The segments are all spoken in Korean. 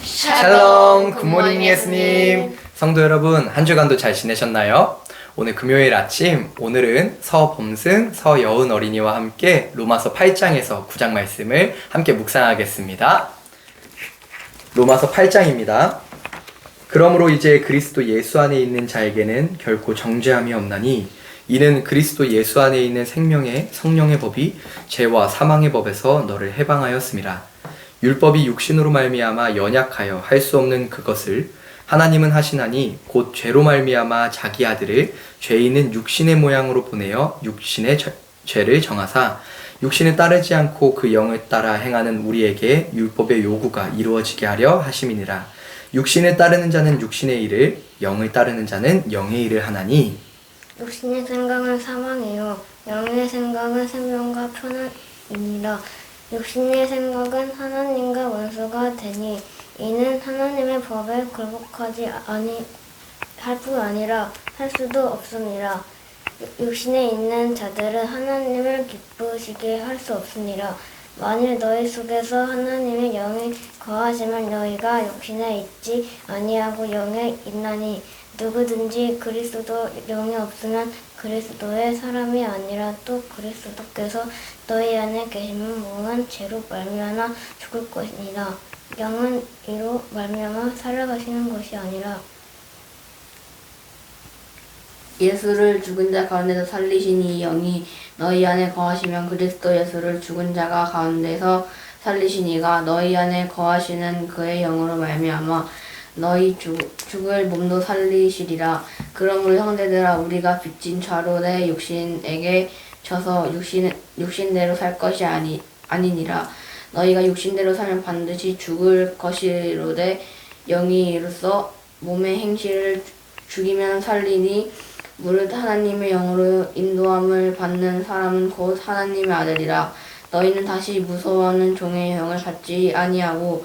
샬롬 굿모닝 예수님 성도 여러분 한 주간도 잘 지내셨나요? 오늘 금요일 아침 오늘은 서범승 서여은 어린이와 함께 로마서 8장에서 9장 말씀을 함께 묵상하겠습니다. 로마서 8장입니다. 그러므로 이제 그리스도 예수 안에 있는 자에게는 결코 정죄함이 없나니 이는 그리스도 예수 안에 있는 생명의 성령의 법이 죄와 사망의 법에서 너를 해방하였음이라 율법이 육신으로 말미암아 연약하여 할 수 없는 그것을 하나님은 하시나니 곧 죄로 말미암아 자기 아들을 죄 있는 육신의 모양으로 보내어 육신의 죄- 죄를 정하사 육신을 따르지 않고 그 영을 따라 행하는 우리에게 율법의 요구가 이루어지게 하려 하심이니라. 육신을 따르는 자는 육신의 일을 영을 따르는 자는 영의 일을 하나니 육신의 생각은 사망이요 영의 생각은 생명과 편안이니라 육신의 생각은 하나님과 원수가 되니 이는 하나님의 법에 굴복하지 아니 할뿐 아니라 할 수도 없습니다. 육신에 있는 자들은 하나님을 기쁘시게 할 수 없습니다. 만일 너희 속에서 하나님의 영이 거하시면 너희가 육신에 있지 아니하고 영에 있나니 누구든지 그리스도 영이 없으면 그리스도의 사람이 아니라 또 그리스도께서 너희 안에 계시면 몸은 죄로 말미암아 죽을 것이니라. 영은 이로 말미암아 살아가시는 것이 아니라. 예수를 죽은 자 가운데서 살리시니 이 영이 너희 안에 거하시면 그리스도 예수를 죽은 자가 가운데서 살리시니가 너희 안에 거하시는 그의 영으로 말미암아 너희 죽, 죽을 몸도 살리시리라. 그러므로 형제들아 우리가 빚진 내 육신에게 져서 육신, 육신대로 살 것이 아니, 아니니라. 너희가 육신대로 살면 반드시 죽을 것이로되 영이 이로써 몸의 행실을 죽이면 살리니 무릇 하나님의 영으로 인도함을 받는 사람은 곧 하나님의 아들이라. 너희는 다시 무서워하는 종의 영을 받지 아니하고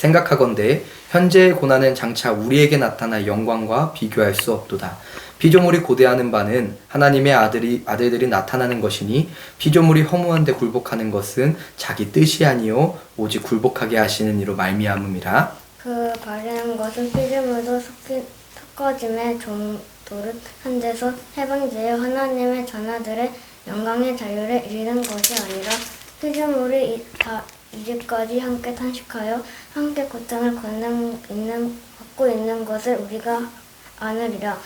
생각하건대 현재의 고난은 장차 우리에게 나타날 영광과 비교할 수 없도다. 피조물이 고대하는 바는 하나님의 아들이 아들들이 나타나는 것이니 피조물이 허무한데 굴복하는 것은 자기 뜻이 아니요 오직 굴복하게 하시는 이로 말미암음이라. 그 바르는 것은 피조물도 섞어짐의 정도를 한 데서 해방되어 하나님의 전하들의 영광의 자유를 이루는 것이 아니라 피조물이 이- 다 이제까지 함께 탄식하여 함께 고통을 걷는 있는 받고 있는 것을 우리가 아느리라.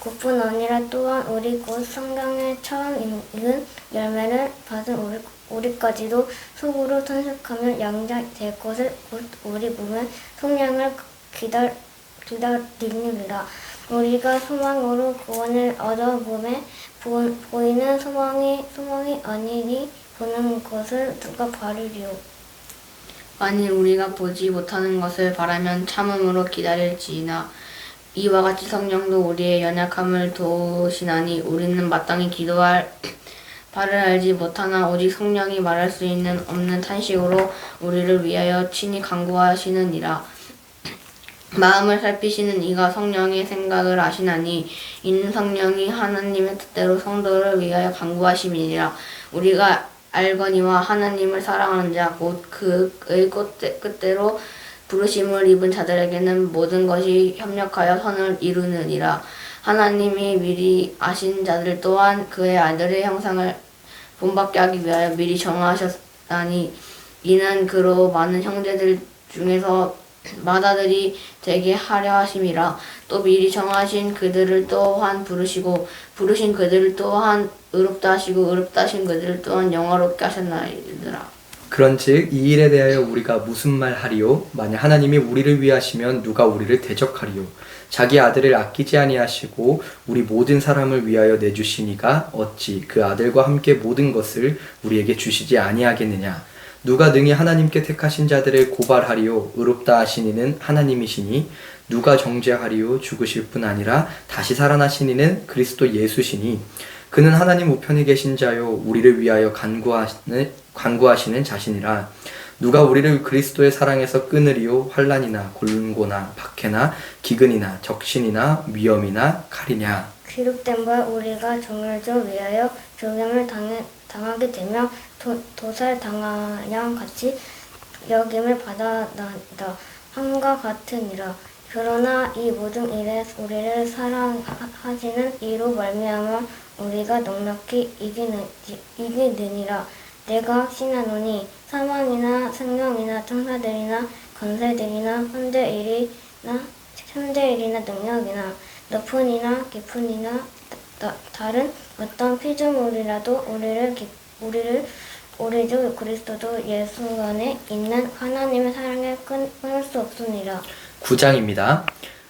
그뿐 아니라 또한 우리 곧 성경에 처음 읽은 열매를 받은 우리, 우리까지도 속으로 탄식하며 양자 될 것을 곧 우리 몸의 성량을 기다, 기다리느니라. 우리가 소망으로 구원을 얻어 몸에 보, 보이는 소망이 소망이 아니니 보는 것을 누가 바르리요. 만일 우리가 보지 못하는 것을 바라면 참음으로 기다릴지이나 이와 같이 성령도 우리의 연약함을 도우시나니 우리는 마땅히 기도할 바를 알지 못하나 오직 성령이 말할 수 있는 없는 탄식으로 우리를 위하여 친히 간구하시느니라 마음을 살피시는 이가 성령의 생각을 아시나니 이는 성령이 하나님의 뜻대로 성도를 위하여 간구하심이니라 우리가 알거니와 하나님을 사랑하는 자 곧 그의 끝대- 뜻대로 부르심을 입은 자들에게는 모든 것이 협력하여 선을 이루느니라. 하나님이 미리 아신 자들 또한 그의 아들의 형상을 본받게 하기 위하여 미리 정하셨다니 이는 그로 많은 형제들 중에서 마다들이 되게 하려 하심이라 또 미리 정하신 그들을 또한 부르시고 부르신 그들을 또한 의롭다 하시고 의롭다 하신 그들을 또한 영화롭게 하셨나이더라. 그런즉 이 일에 대하여 우리가 무슨 말 하리요? 만약 하나님이 우리를 위하시면 누가 우리를 대적하리요? 자기 아들을 아끼지 아니하시고 우리 모든 사람을 위하여 내주시니가 어찌 그 아들과 함께 모든 것을 우리에게 주시지 아니하겠느냐 누가 능히 하나님께 택하신 자들을 고발하리요? 의롭다 하시니는 하나님이시니 누가 정죄하리요? 죽으실 뿐 아니라 다시 살아나시니는 그리스도 예수시니 그는 하나님 우편에 계신 자요 우리를 위하여 간구하시는 간구하시는 자신이라 누가 우리를 그리스도의 사랑에서 끊으리요? 환란이나 곤고나 박해나 기근이나 적신이나 위험이나 칼이냐? 기록된 바 우리가 정을좀 위하여 죽임을 당해, 당하게 되며 도, 도살 당하양 같이 여김을 받아난다. 함과 같으니라. 그러나 이 모든 일에 우리를 사랑하시는 이로 말미암아 우리가 넉넉히 이기는, 이기느니라 내가 신하노니 사망이나 생명이나 천사들이나 권세들이나 현재 일이나 현재 일이나 능력이나 높은 이나 깊은 이나 다, 다른 어떤 피조물이라도 우리를 기, 우리를 우리도 그리스도도 예수 안에 있는 하나님의 사랑에 끊, 끊을 수 없습니다. 9장입니다.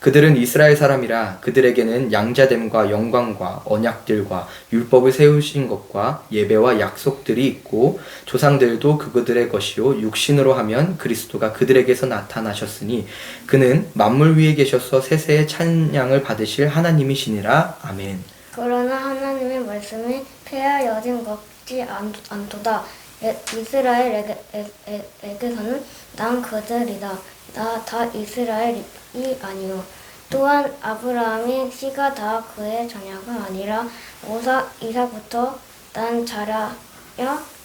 그들은 이스라엘 사람이라 그들에게는 양자됨과 영광과 언약들과 율법을 세우신 것과 예배와 약속들이 있고 조상들도 그들의 것이요 육신으로 하면 그리스도가 그들에게서 나타나셨으니 그는 만물 위에 계셔서 세세의 찬양을 받으실 하나님이시니라 아멘. 그러나 하나님의 말씀이 폐하 여진 것지 않, 않도다. 에- 이스라엘에게서는 난 그들이다. 나 다 이스라엘이 아니요. 또한 아브라함이 씨가 다 그의 자녀가 아니라 오사 이사부터 난 자라야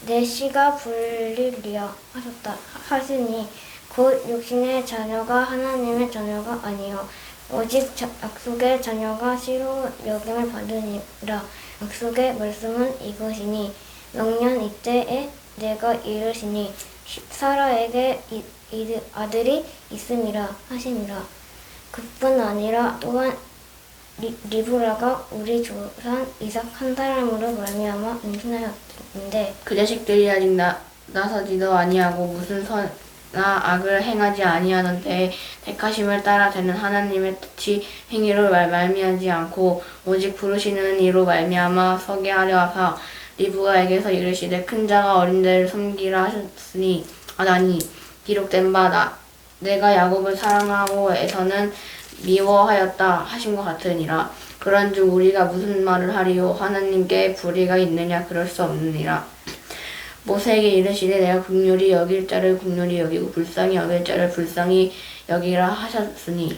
내 씨가 불리리야 하셨다 하시니 곧 육신의 자녀가 하나님의 자녀가 아니요 오직 자- 약속의 자녀가 씨로 여김을 받으니라 약속의 말씀은 이것이니 명년 이때에 내가 이르시니 시- 사라에게 이, 이 아들이 있음이라 하시니라. 그뿐 아니라 또한 리, 리브라가 우리 조상 이삭 한 사람으로 말미암아 임신하였는데 그 자식들이 아직 나, 나서지도 아니하고 무슨 선나 악을 행하지 아니하는데 택하심을 따라 되는 하나님의 뜻이 행위로 말, 말미하지 않고 오직 부르시는 이로 말미암아 서게 하려 하사 리브가에게서 이르시되 큰 자가 어린 자를 섬기라 하셨으니 아나니 기록된 바 나, 내가 야곱을 사랑하고 에서는 미워하였다 하신 것 같으니라. 그런즉 우리가 무슨 말을 하리요? 하나님께 불의가 있느냐? 그럴 수 없느니라. 모세에게 이르시되 내가 국률이 여길 자를 국률이 여기고 불쌍히 여길 자를 불쌍히 여기라 하셨으니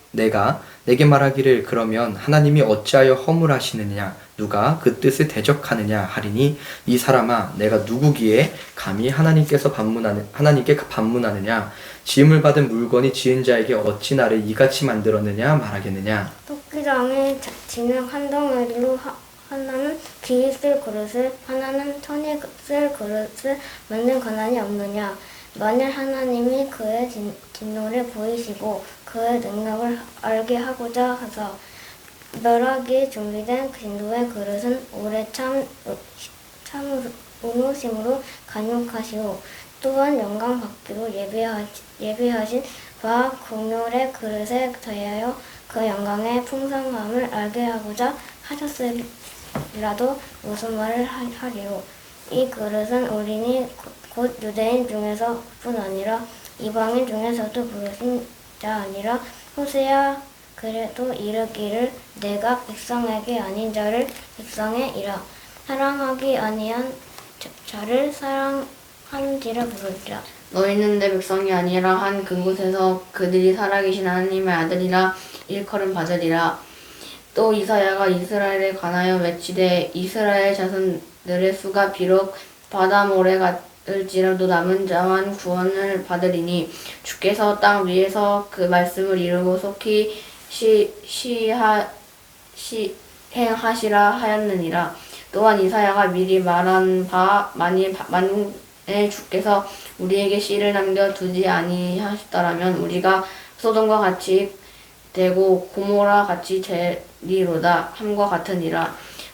내가 내게 말하기를 그러면 하나님이 어찌하여 허물하시느냐? 누가 그 뜻을 대적하느냐 하리니 이 사람아 내가 누구기에 감히 하나님께서 반문하는 하나님께 반문하느냐? 지음을 받은 물건이 지은 자에게 어찌 나를 이같이 만들었느냐 말하겠느냐? 토끼장이 자- 지는 한 덩어리로 하, 하나는 귀쓸 그릇을 하나는 천이 쓸 그릇을 만든 권한이 없느냐 만일 하나님이 그의 진, 진노를 보이시고 그의 능력을 알게 하고자 하사 멸하기 준비된 그 진도의 그릇은 오래 참, 참 의무심으로 간육하시오. 또한 영광 받기로 예비하, 예비하신 바 공멸의 그릇에 대하여 그 영광의 풍성함을 알게 하고자 하셨으리라도 무슨 말을 하- 하리요 이 그릇은 우리니 곧- 곧 유대인 중에서뿐 아니라 이방인 중에서도 부르신 자 아니라 호세야 그래도 이르기를 내가 백성에게 아닌 자를 백성에 이라. 사랑하기 아니한 자- 자를 사랑하는지를 부르리라. 너희는 내 백성이 아니라 한 그곳에서 그들이 살아계신 하나님의 아들이라 일컬음 받으리라. 또 이사야가 이스라엘에 관하여 외치되 이스라엘 자손들의 수가 비록 바다 모래 같 을지라도 남은 자만 구원을 받으리니 주께서 땅 위에서 그 말씀을 이루고 속히 시, 시하, 시, 행하시라 하였느니라. 또한 이사야가 미리 말한 바 만일 바- 만일 주께서 우리에게 씨를 남겨 두지 아니하셨더라면 우리가 소돔과 같이 되고 고모라 같이 되리로다 함과 같으니라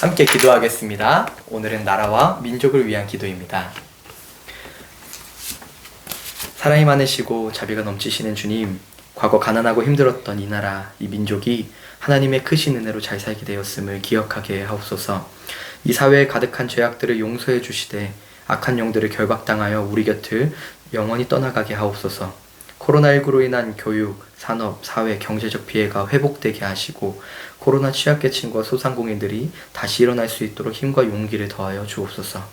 함께 기도하겠습니다. 오늘은 나라와 민족을 위한 기도입니다. 사랑이 많으시고 자비가 넘치시는 주님, 과거 가난하고 힘들었던 이 나라, 이 민족이 하나님의 크신 은혜로 잘 살게 되었음을 기억하게 하옵소서. 이 사회에 가득한 죄악들을 용서해 주시되 악한 영들을 결박당하여 우리 곁을 영원히 떠나가게 하옵소서. 코로나19로 인한 교육, 산업, 사회, 경제적 피해가 회복되게 하시고 코로나 취약계층과 소상공인들이 다시 일어날 수 있도록 힘과 용기를 더하여 주옵소서.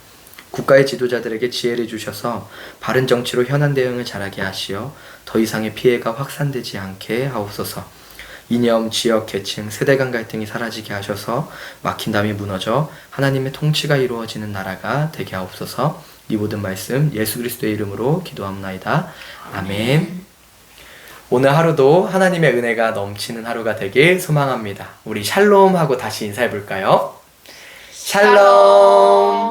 국가의 지도자들에게 지혜를 주셔서 바른 정치로 현안 대응을 잘하게 하시어 더 이상의 피해가 확산되지 않게 하옵소서. 이념, 지역, 계층, 세대 간 갈등이 사라지게 하셔서 막힌 담이 무너져 하나님의 통치가 이루어지는 나라가 되게 하옵소서. 이 모든 말씀 예수 그리스도의 이름으로 기도합나이다. 아멘. 오늘 하루도 하나님의 은혜가 넘치는 하루가 되길 소망합니다. 우리 샬롬 하고 다시 인사해 볼까요? 샬롬.